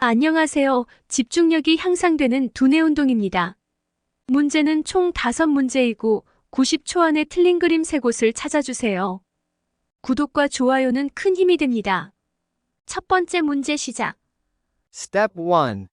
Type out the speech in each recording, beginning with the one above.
안녕하세요. 집중력이 향상되는 두뇌 운동입니다. 문제는 총 5문제이고 90초 안에 틀린 그림 3곳을 찾아주세요. 구독과 좋아요는 큰 힘이 됩니다. 첫 번째 문제 시작. Step 1.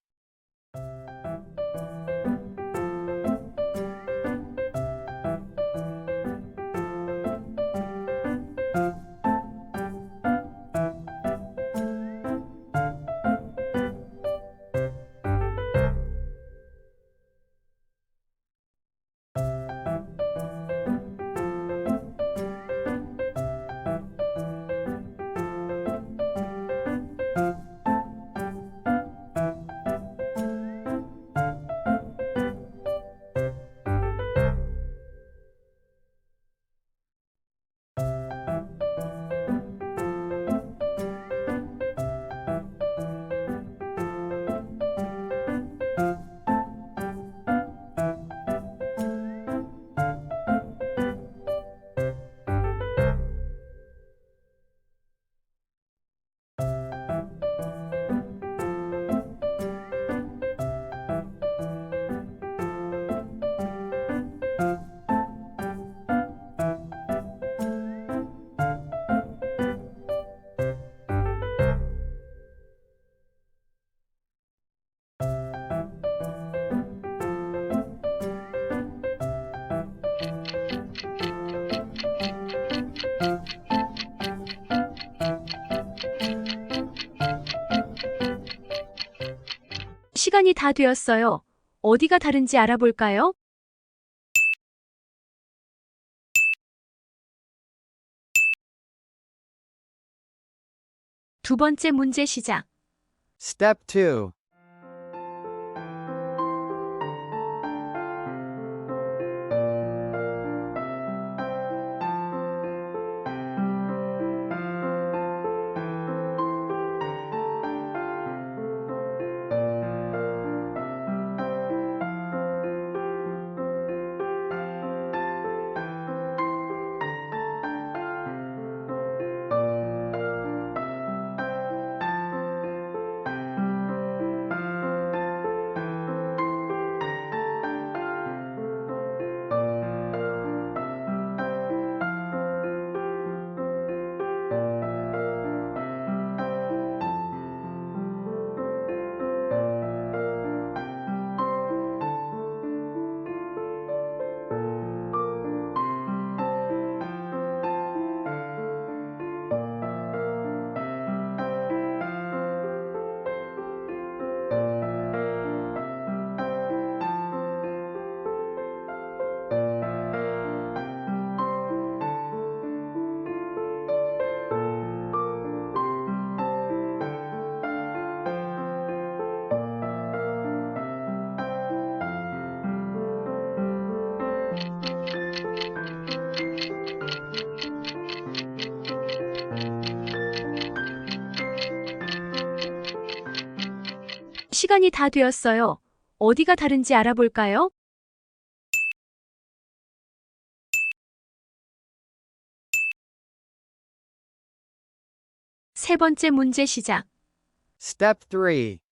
시간이 다 되었어요. 어디가 다른지 알아볼까요? 두 번째 문제 시작. Step 2. 시간이 다 되었어요. 어디가 다른지 알아볼까요? 세 번째 문제 시작. Step 3.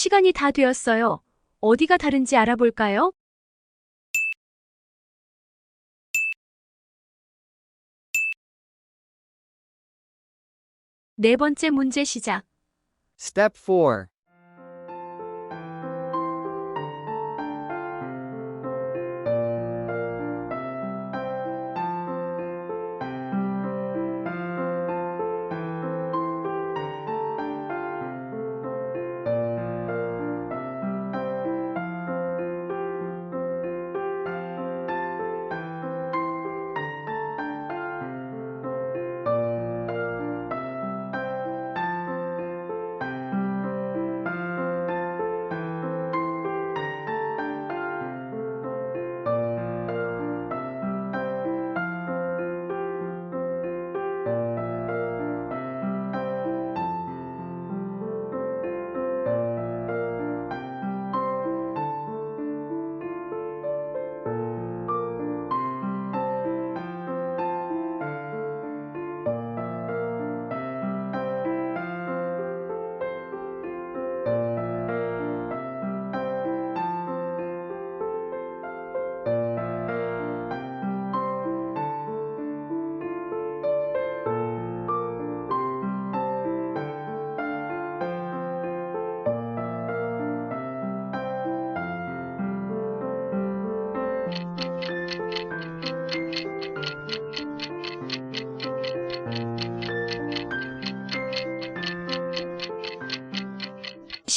시간이 다 되었어요. 어디가 다른지 알아볼까요? 네 번째 문제 시작. Step 4.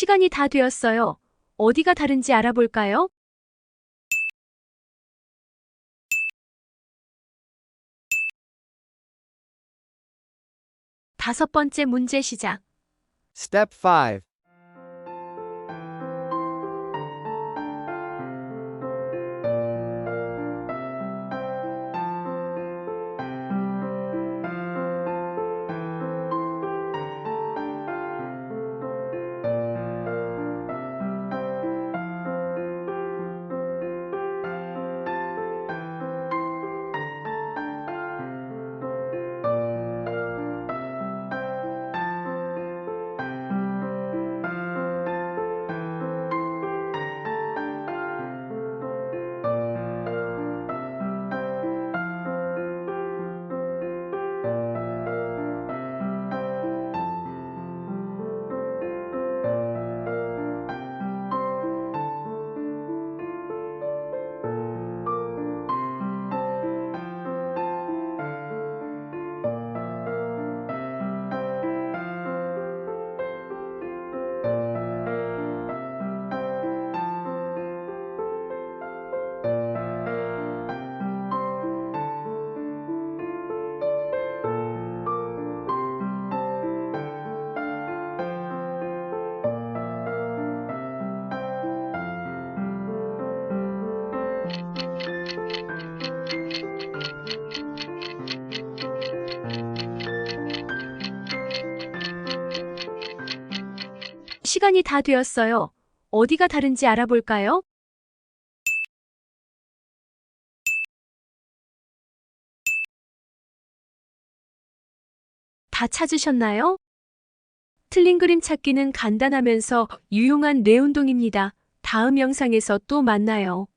시간이 다 되었어요. 어디가 다른지 알아볼까요? 다섯 번째 문제 시작. Step 5. 시간이 다 되었어요. 어디가 다른지 알아볼까요? 다 찾으셨나요? 틀린 그림 찾기는 간단하면서 유용한 뇌 운동입니다. 다음 영상에서 또 만나요.